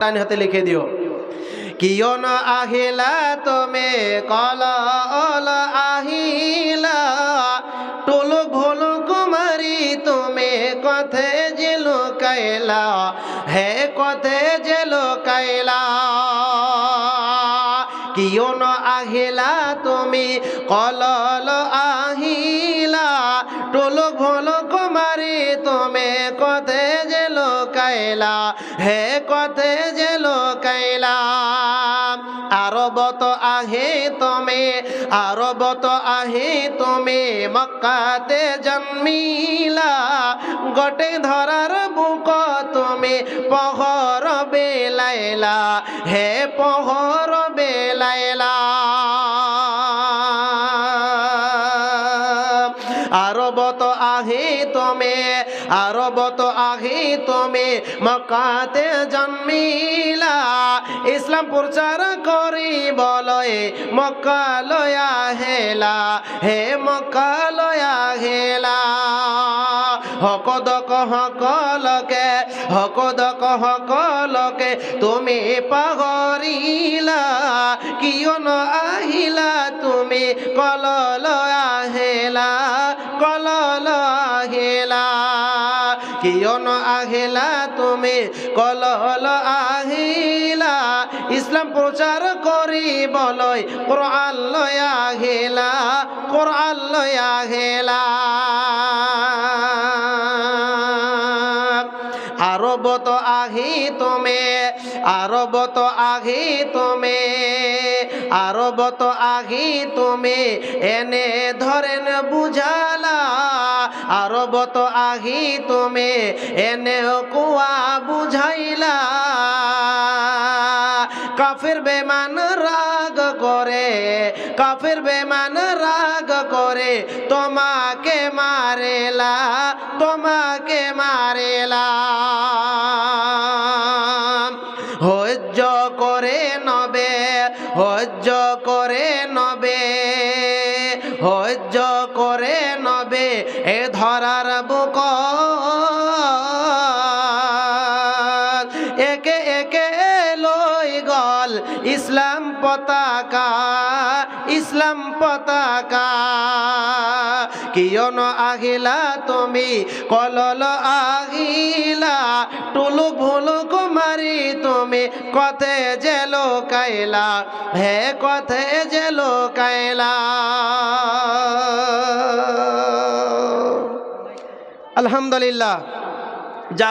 ডান হাতে লিখে দিও। কিয় ন আহিলা তুমি কল অল আহিলা, টুলু ভুলু কুমারী তুমি কথে যে লুকাইলা, হে কথে যে লুকাইলা। কিয় ন আহিলা তুমি কলল আহিলা, টুলু ভুলু লুকাইলা হে কথে যে লুকাইলা। আরবত আহে তুমি আরবত আহে তুমি, মক্কাতে জন্মিলা। গটে ধরার বুক তুমি, পহর বেলাইলা। হে পহর বেলাইলা। আরবত আহি তুমি, আরবত আহি তুমি মকাতে জন্মিলা। ইসলাম প্রচার করি বলয়ে মক্কা লয়া হেলা, হে মক্কা লয়া হেলা। হকদক হকলকে হকদক হকলকে তুমি পাহরিলা কিয় ন আহিলা তুমি কলল কলল আহেলা কিয়ন আহেলা তুমি? কলল আহিলা। ইসলাম প্রচার করি বলয় কোরআন লয় আহিলা কোরআন লয় আরবত আহি তুমি আরবত আহি তুমি আরবত আহি তুমি, এনে ধরেন বুঝালা আরবত আহি তুমি, এনে কুয়া বুঝাইলা। কাফের বেমান রাগ করে, কাফের বেমান রাগ করে, তোমাকে মারেলা তোমাকে মারেলা। হজ্জ করে নবে, হজ্জ করে নবে, হজ্জ করে নবে এ ধরার বুক। একে একে লই গল ইসলাম পতাকা ইসলাম পতাকা। কিয়ন আহিলা তুমি কলল টুলু ভুলু কুমারি তুমি কথে যে কাইলা হে কথে যে কাইলা আলহামদুলিল্লাহ। যা